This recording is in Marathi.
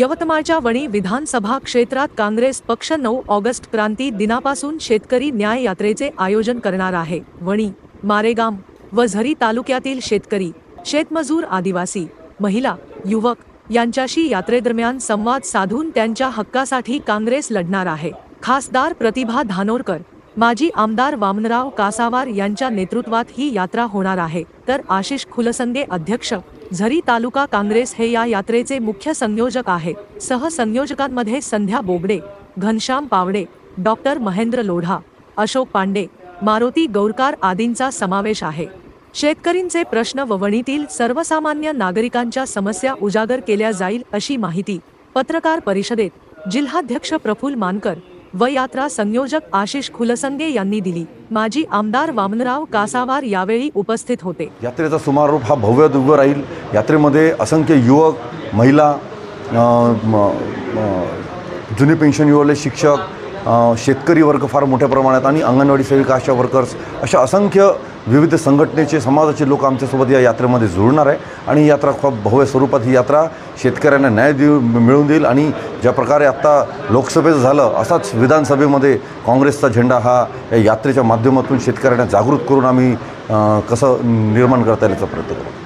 यवतमाळच्या वणी विधानसभा क्षेत्रात काँग्रेस पक्ष नऊ ऑगस्ट क्रांती दिनापासून शेतकरी न्याय यात्रेचे आयोजन करणार आहे. वणी मारेगाम व झरी तालुक्यातील शेतकरी शेतमजूर आदिवासी महिला युवक यांच्याशी यात्रेदरम्यान संवाद साधून त्यांच्या हक्कासाठी काँग्रेस लढणार आहे. खासदार प्रतिभा धानोरकर माजी आमदार वामनराव कासावार यांच्या नेतृत्वात ही यात्रा होणार आहे. तर आशिष खुलसंगे अध्यक्ष झरी तालुका काँग्रेस हे या यात्रेचे मुख्य संयोजक आहे. सहसंयोजकांमध्ये संध्या बोबडे घनश्याम पावडे डॉक्टर महेंद्र लोढा अशोक पांडे मारुती गौरकार आदींचा समावेश आहे. शेतकरींचे प्रश्न व वणीतील सर्वसामान्य नागरिकांच्या समस्या उजागर केल्या जाईल अशी माहिती पत्रकार परिषदेत जिल्हाध्यक्ष प्रफुल मानकर व यात्रा संयोजक आशिष खुलसंगे यांनी दिली. माजी आमदार वामनराव कासावार यावेळी उपस्थित होते. यात्रेचा समारोप हा भव्य दिव्य राहील. यात्रेमध्ये असंख्य युवक महिला जुने पेन्शन युवले शिक्षक शेतकरी वर्ग फार मोठ्या प्रमाणात आणि अंगणवाडी सेविका आशा वर्कर्स अशा असंख्य विविध संघटनेचे समाजाचे लोक आमच्यासोबत या यात्रेमध्ये जुळणार आहे. आणि ही यात्रा खूप भव्य स्वरूपात ही यात्रा शेतकऱ्यांना न्याय देऊ मिळवून देईल. आणि ज्या प्रकारे आत्ता लोकसभेचं झालं असाच विधानसभेमध्ये काँग्रेसचा झेंडा हा या यात्रेच्या माध्यमातून शेतकऱ्यांना जागृत करून आम्ही कसं निर्माण करता येईल याचा प्रयत्न करू.